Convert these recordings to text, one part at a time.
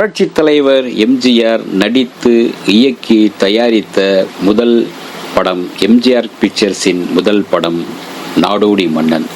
புரட்சி தலைவர் எம்ஜிஆர் நடித்து இயக்கி தயாரித்த முதல் படம் எம்ஜிஆர் பிக்சர்ஸின் முதல் படம் நாடோடி மன்னன்.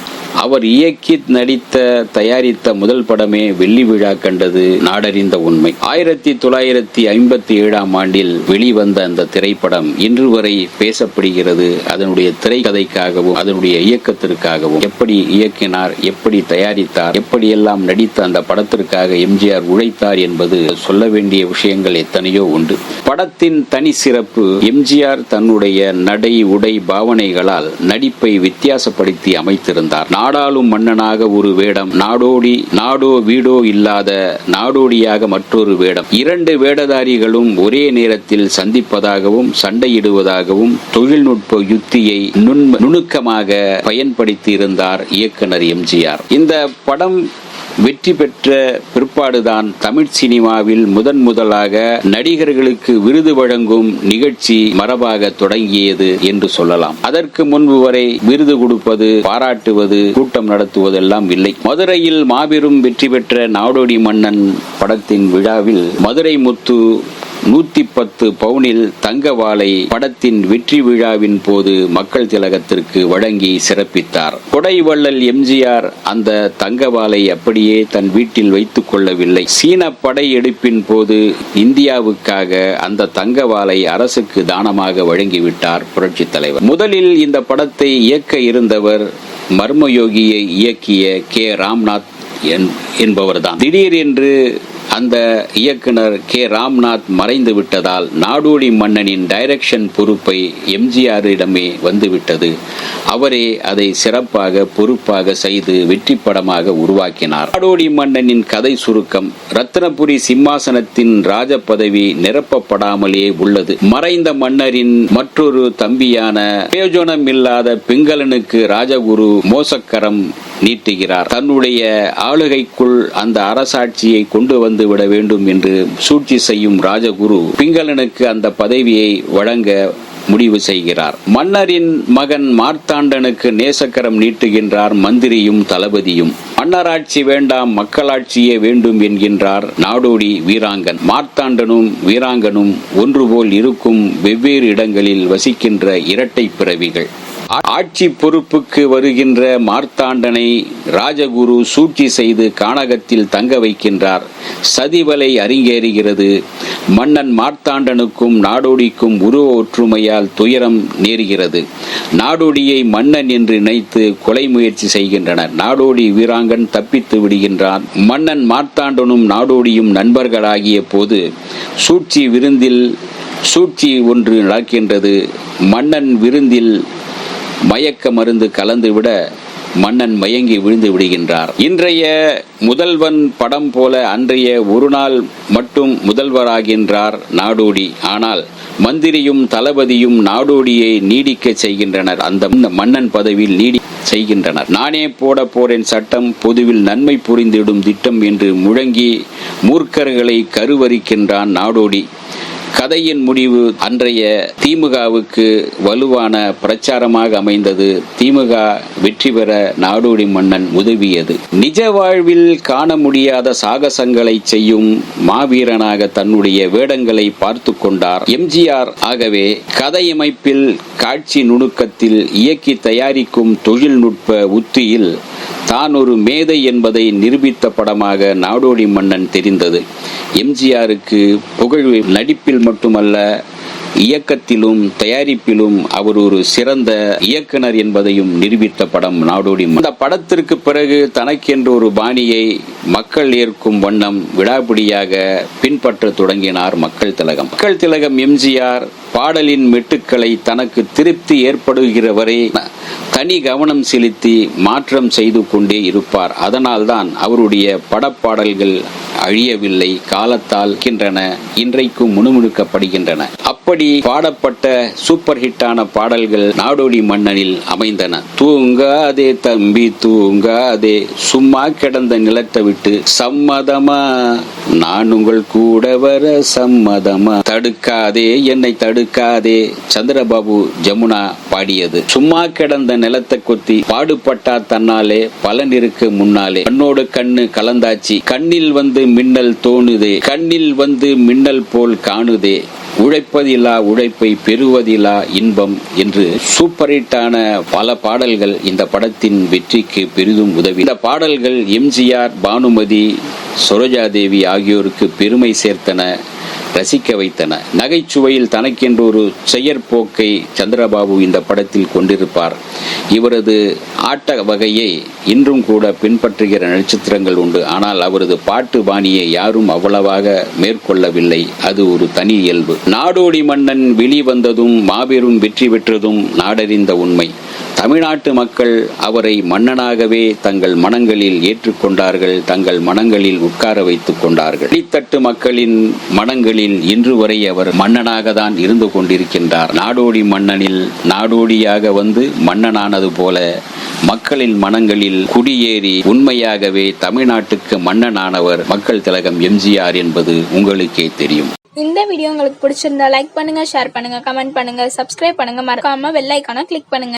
அவர் இயக்கி நடித்த தயாரித்த முதல் படமே வெள்ளி விழா கண்டது நாடறிந்த உண்மை. ஆயிரத்தி தொள்ளாயிரத்தி ஐம்பத்தி ஏழாம் ஆண்டில் வெளிவந்த அந்த திரைப்படம் இன்று வரை பேசப்படுகிறது. அதனுடைய திரைக்கதைக்காகவும் அதனுடைய இயக்கத்திற்காகவும். எப்படி இயக்கினார் எப்படி தயாரித்தார் எப்படியெல்லாம் நடித்த அந்த படத்திற்காக எம்ஜிஆர் உழைத்தார் என்பது சொல்ல வேண்டிய விஷயங்கள் எத்தனையோ உண்டு. படத்தின் தனி சிறப்பு எம்ஜிஆர் தன்னுடைய நடை உடை பாவனைகளால் நடிப்பை வித்தியாசப்படுத்தி அமைத்திருந்தார். நாடாளும் மன்னனாக ஒரு வேடம். நாடோடி நாடோ வீடோ இல்லாத நாடோடியாக மற்றொரு வேடம். இரண்டு வேடதாரிகளும் ஒரே நேரத்தில் சந்திப்பதாகவும் சண்டையிடுவதாகவும் தொழில்நுட்ப யுத்தியை நுண் நுணுக்கமாக பயன்படுத்தி இருந்தார் இயக்குனர் எம்ஜிஆர். இந்த படம் வெற்றி பெற்ற பிற்பாடுதான் தமிழ் சினிமாவில் முதன் முதலாக நடிகர்களுக்கு விருது வழங்கும் நிகழ்ச்சி மரபாக தொடங்கியது என்று சொல்லலாம். அதற்கு முன்பு வரை விருது கொடுப்பது பாராட்டுவது கூட்டம் நடத்துவதெல்லாம் இல்லை. மதுரையில் மாபெரும் வெற்றி பெற்ற நாடோடி மன்னன் படத்தின் விழாவில் மதுரை முத்து நூத்தி பத்து பவுனில் தங்க வாளை படத்தின் வெற்றி விழாவின் போது மக்கள் திலகத்திற்கு வழங்கி சிறப்பித்தார். கொடைவள்ளல் எம்ஜிஆர் அந்த தங்க வாளை அப்படியே தன் வீட்டில் வைத்துக் கொள்ளவில்லை. சீன படையெடுப்பின் போது இந்தியாவுக்காக அந்த தங்க வாளை அரசுக்கு தானமாக வழங்கிவிட்டார் புரட்சி தலைவர். முதலில் இந்த படத்தை இயக்க இருந்தவர் மர்மயோகியை இயக்கிய கே. ராம்நாத் என்பவர்தான். திடீரென்று அந்த இயக்குனர் கே. ராம்நாத் மறைந்து விட்டதால் நாடோடி மன்னனின் டைரக்ஷன் பொறுப்பை எம்ஜிஆரிடமே வந்துவிட்டது. அவரே அதை சிறப்பாக பொறுப்பாக செய்து வெற்றி படமாக உருவாக்கினார். நாடோடி மன்னனின் கதை சுருக்கம் ரத்னபுரி சிம்மாசனத்தின் ராஜ பதவி நிரப்பப்படாமலே உள்ளது. மறைந்த மன்னரின் மற்றொரு தம்பியான பிரயோஜனம் இல்லாத பிங்களனுக்கு ராஜகுரு மோசக்கரம் நீட்டுகிறார். தன்னுடைய ஆளுகைக்குள் அந்த அரசாட்சியை கொண்டு வந்து விட வேண்டும் என்று சூழ்ச்சி செய்யும் ராஜகுரு பிங்களனுக்கு அந்த பதவியை வழங்க முடிவு செய்கிறார். மன்னரின் மகன் மார்த்தாண்டனுக்கு நேசக்கரம் நீட்டுகின்றார் மந்திரியும் தளபதியும். மன்னராட்சி வேண்டாம் மக்களாட்சியே வேண்டும் என்கின்றார் நாடோடி வீராங்கன். மார்த்தாண்டனும் வீராங்கனும் ஒன்றுபோல் இருக்கும் வெவ்வேறு இடங்களில் வசிக்கின்ற இரட்டை பிறவிகள். ஆட்சி பொறுப்புக்கு வருகின்ற மார்த்தாண்டனை ராஜகுரு சூழ்ச்சி செய்து கானகத்தில் தங்க வைக்கின்றார். சதிவலை அரங்கேறுகிறது. மன்னன் மார்த்தாண்டனுக்கும் நாடோடிக்கும் உருவ ஒற்றுமையால் துயரம் நேருகிறது. நாடோடியை மன்னன் என்று நினைத்து கொலை முயற்சி செய்கின்றனர். நாடோடி வீராங்கன் தப்பித்து விடுகின்றான். மன்னன் மார்த்தாண்டனும் நாடோடியும் நண்பர்களாகிய போது சூழ்ச்சி விருந்தில் சூழ்ச்சி ஒன்று நடக்கின்றது. மன்னன் விருந்தில் மயக்க மருந்து கலந்துவிட மன்னன் மயங்கி விழுந்து விடுகின்றார். இன்றைய முதல்வன் படம் போல அன்றைய ஒரு நாள் மட்டும் முதல்வராகின்றார் நாடோடி. ஆனால் மந்திரியும் தளபதியும் நாடோடியை நீடிக்க செய்கின்றனர். அந்த மன்னன் பதவியில் நீடி செய்கின்றனர். நானே போட போறேன் சட்டம் பொதுவில் நன்மை புரிந்திடும் திட்டம் என்று முழங்கி மூர்க்கர்களை கருவரிக்கின்றான் நாடோடி. கதையின் முடிவு அன்றைய திமுகவுக்கு வலுவான பிரச்சாரமாக அமைந்தது. திமுக வெற்றி பெற நாடோடி மன்னன் உதவியது. நிஜ வாழ்வில் காண முடியாத சாகசங்களை செய்யும் மாவீரனாக தன்னுடைய வேடங்களை பார்த்து கொண்டார் எம்ஜிஆர். ஆகவே கதையமைப்பில் காட்சி நுணுக்கத்தில் இயக்கி தயாரிக்கும் தொழில்நுட்ப உத்தியில் தான் ஒரு மேதை என்பதை நிரூபித்த படமாக நாடோடி மன்னன் தெரிந்தது. எம்ஜிஆருக்கு புகழ் நடிப்பில் மட்டுமல்ல இயக்கத்திலும் தயாரிப்பிலும் அவர் ஒரு சிறந்த இயக்குனர் என்பதையும் நிரூபித்த படம் நாடோடி இந்த படத்திற்கு பிறகு தனக்கென்று ஒரு பாணியை மக்கள் ஏற்கும் வண்ணம் விடாபிடியாக பின்பற்ற தொடங்கினார் மக்கள் திலகம். மக்கள் திலகம் எம்ஜிஆர் பாடலின் மெட்டுக்களை தனக்கு திருப்தி ஏற்படுகிற வரை தனி கவனம் செலுத்தி மாற்றம் செய்து கொண்டே இருப்பார். அதனால்தான் அவருடைய படப்பாடல்கள் அழியவில்லை காலத்தால் கின்றன இன்றைக்கும் முணுமுணுக்கப்படுகின்றன. அப்ப அப்படி பாடப்பட்ட சூப்பர் ஹிட்டான பாடல்கள் நாடோடி மன்னனில் அமைந்தன. தூங்காதே தம்பி தூங்காதே. சும்மா கிடந்த நிலத்தை விட்டு சம்மதமா? நான் உங்கள் கூட வர சம்மதமா? தடுக்காதே என்னை தடுக்காதே. சந்திரபாபு ஜமுனா பாடியது. சும்மா கிடந்த நிலத்தை கொத்தி பாடுபட்டா தன்னாலே பலன் இருக்கு முன்னாலே. கண்ணோடு கண்ணு கலந்தாச்சு. கண்ணில் வந்து மின்னல் தோணுதே. கண்ணில் வந்து மின்னல் போல் காணுதே. உழைப்பதிலா உழைப்பை பெறுவதிலா இன்பம் என்று சூப்பர் ஹிட்டான பல பாடல்கள் இந்த படத்தின் வெற்றிக்கு பெரிதும் உதவி. இந்த பாடல்கள் எம்ஜிஆர் பானுமதி சரோஜாதேவி ஆகியோருக்கு பெருமை சேர்த்தன. ரசிக்க வைத்தன. நகைச்சுவையில் தனக்கென்று ஒரு செயற்போக்கை சந்திரபாபு இந்த படத்தில் கொண்டிருப்பார். இவரது ஆட்ட வகையை இன்றும் கூட பின்பற்றுகிற நட்சத்திரங்கள் உண்டு. ஆனால் அவரது பாட்டு பாணியை யாரும் அவ்வளவாக மேற்கொள்ளவில்லை. அது ஒரு தனி இயல்பு. நாடோடி மன்னன் வெளிவந்ததும் மாபெரும் வெற்றி பெற்றதும் நாடறிந்த உண்மை. தமிழ்நாட்டு மக்கள் அவரை மன்னனாகவே தங்கள் மனங்களில் ஏற்றுக்கொண்டார்கள் தங்கள் மனங்களில் உட்கார வைத்துக் கொண்டார்கள். அடித்தட்டு மக்களின் மனங்களில் இன்று வரை அவர் மன்னனாக தான் இருந்து கொண்டிருக்கின்றார். நாடோடி மன்னனில் நாடோடியாக வந்து மன்னனானது போல மக்களின் மனங்களில் குடியேறி உண்மையாகவே தமிழ்நாட்டுக்கு மன்னனானவர் மக்கள் திலகம் எம்ஜிஆர் என்பது உங்களுக்கே தெரியும். இந்த வீடியோ உங்களுக்கு பிடிச்சிருந்தா லைக் பண்ணுங்க ஷேர் பண்ணுங்க கமெண்ட் பண்ணுங்க சப்ஸ்கிரைப் பண்ணுங்க. மறக்காம வெள்ளைக்கான கிளிக் பண்ணுங்க.